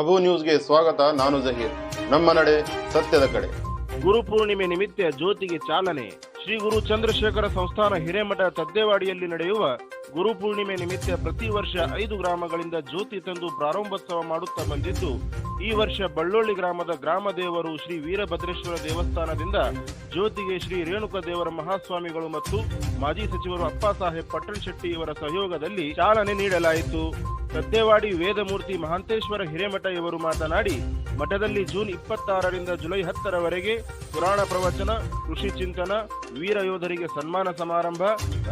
ಅಬು ನ್ಯೂಸ್ಗೆ ಸ್ವಾಗತ, ನಾನು ಜಹೀರ್. ನಮ್ಮ ನಡೆ ಸತ್ಯದ ಕಡೆ. ಗುರುಪೂರ್ಣಿಮೆ ನಿಮಿತ್ತ ಜ್ಯೋತಿಗೆ ಚಾಲನೆ. ಶ್ರೀ ಗುರು ಚಂದ್ರಶೇಖರ ಸಂಸ್ಥಾನ ಹಿರೇಮಠ ತದ್ದೇವಾಡಿಯಲ್ಲಿ ನಡೆಯುವ ಗುರುಪೂರ್ಣಿಮೆ ನಿಮಿತ್ತ ಪ್ರತಿ ವರ್ಷ ಐದು ಗ್ರಾಮಗಳಿಂದ ಜ್ಯೋತಿ ತಂದು ಪ್ರಾರಂಭೋತ್ಸವ ಮಾಡುತ್ತಾ ಬಂದಿದ್ದು, ಈ ವರ್ಷ ಬಳ್ಳೊಳ್ಳಿ ಗ್ರಾಮದ ಗ್ರಾಮ ದೇವರು ಶ್ರೀ ವೀರಭದ್ರೇಶ್ವರ ದೇವಸ್ಥಾನದಿಂದ ಜ್ಯೋತಿಗೆ ಶ್ರೀ ರೇಣುಕ ದೇವರ ಮಹಾಸ್ವಾಮಿಗಳು ಮತ್ತು ಮಾಜಿ ಸಚಿವರು ಅಪ್ಪಾಸಾಹೇಬ್ ಶೆಟ್ಟಿ ಇವರ ಸಹಯೋಗದಲ್ಲಿ ಚಾಲನೆ ನೀಡಲಾಯಿತು. ಸದ್ಯವಾಡಿ ವೇದಮೂರ್ತಿ ಮಹಾಂತೇಶ್ವರ ಹಿರೇಮಠ ಇವರು ಮಾತನಾಡಿ, ಮಠದಲ್ಲಿ ಜೂನ್ ಇಪ್ಪತ್ತಾರರಿಂದ ಜುಲೈ ಹತ್ತರವರೆಗೆ ಪುರಾಣ ಪ್ರವಚನ, ಕೃಷಿ ಚಿಂತನ ವೀರ ಯೋಧರಿಗೆ ಸನ್ಮಾನ ಸಮಾರಂಭ,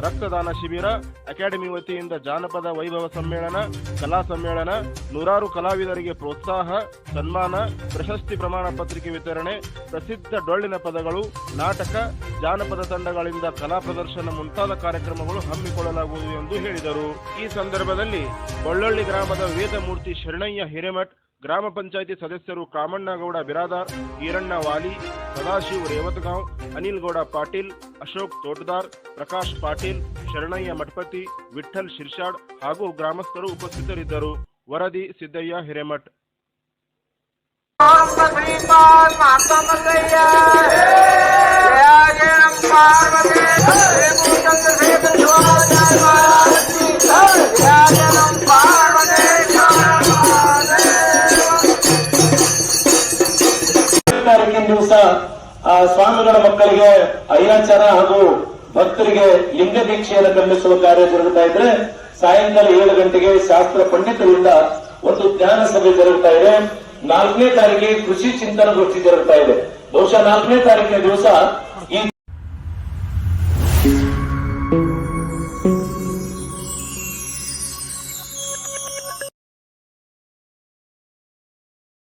ರಕ್ತದಾನ ಶಿಬಿರ, ಅಕಾಡೆಮಿ ವತಿಯಿಂದ ಜಾನಪದ ವೈಭವ ಸಮ್ಮೇಳನ, ಕಲಾ ಸಮ್ಮೇಳನ, ನೂರಾರು ಕಲಾವಿದರಿಗೆ ಪ್ರೋತ್ಸಾಹ, ಸನ್ಮಾನ, ಪ್ರಶಸ್ತಿ ಪ್ರಮಾಣ ಪತ್ರಿಕೆ ವಿತರಣೆ, ಪ್ರಸಿದ್ಧ ಡೊಳ್ಳಿನ ಪದಗಳು, ನಾಟಕ, ಜಾನಪದ ತಂಡಗಳಿಂದ ಕಲಾ ಪ್ರದರ್ಶನ ಮುಂತಾದ ಕಾರ್ಯಕ್ರಮಗಳು ಹಮ್ಮಿಕೊಳ್ಳಲಾಗುವುದು ಎಂದು ಹೇಳಿದರು. ಈ ಸಂದರ್ಭದಲ್ಲಿ ಬಳ್ಳೊಳ್ಳಿ ಗ್ರಾಮದ ವೇದಮೂರ್ತಿ ಶರಣಯ್ಯ ಹಿರೇಮಠ್ ಗ್ರಾಮ ಪಂಚಾಯಿತಿ ಸದಸ್ಯರು ಕಾಮಣ್ಣಗೌಡ ಬಿರಾದಾರ್, ಈರಣ್ಣ ವಾಲಿ, ಸದಾಶಿವ್ ರೇವತ್ಗಾಂವ್ ಅನಿಲ್ ಗೌಡ ಪಾಟೀಲ್, ಅಶೋಕ್ ತೋಟದಾರ್, ಪ್ರಕಾಶ್ ಪಾಟೀಲ್, ಶರಣಯ್ಯ ಮಠಪತಿ, ವಿಠ್ಠಲ್ ಶಿರ್ಷಾಡ್ ಹಾಗೂ ಗ್ರಾಮಸ್ಥರು ಉಪಸ್ಥಿತರಿದ್ದರು. ವರದಿ ಸಿದ್ದಯ್ಯ, ಹಿರೇಮಠ್. ಇಪ್ಪತ್ತಾರನೇ ದಿವಸ ಆ, ಸ್ವಾಮಿಗಳ ಮಕ್ಕಳಿಗೆ ಐರಾಚಾರ ಹಾಗೂ ಭಕ್ತರಿಗೆ ಲಿಂಗ ದೀಕ್ಷೆಯನ್ನು ಕಲ್ಪಿಸುವ ಕಾರ್ಯ ಜರುಗುತ್ತಾ ಇದ್ರೆ, ಸಾಯಂಕಾಲ ಏಳು ಗಂಟೆಗೆ ಶಾಸ್ತ್ರ ಪಂಡಿತರಿಂದ ಒಂದು ಜ್ಞಾನ ಸಭೆ ಜರುಗುತ್ತಾ ಇದೆ. ನಾಲ್ಕನೇ ತಾರೀಕಿಗೆ ಕೃಷಿ ಚಿಂತನ ಗೋಷ್ಠಿ ಜರುಗುತ್ತಾ ಇದೆ. ಬಹುಶಃ ನಾಲ್ಕನೇ ತಾರೀಕಿನ ದಿವಸ ಈ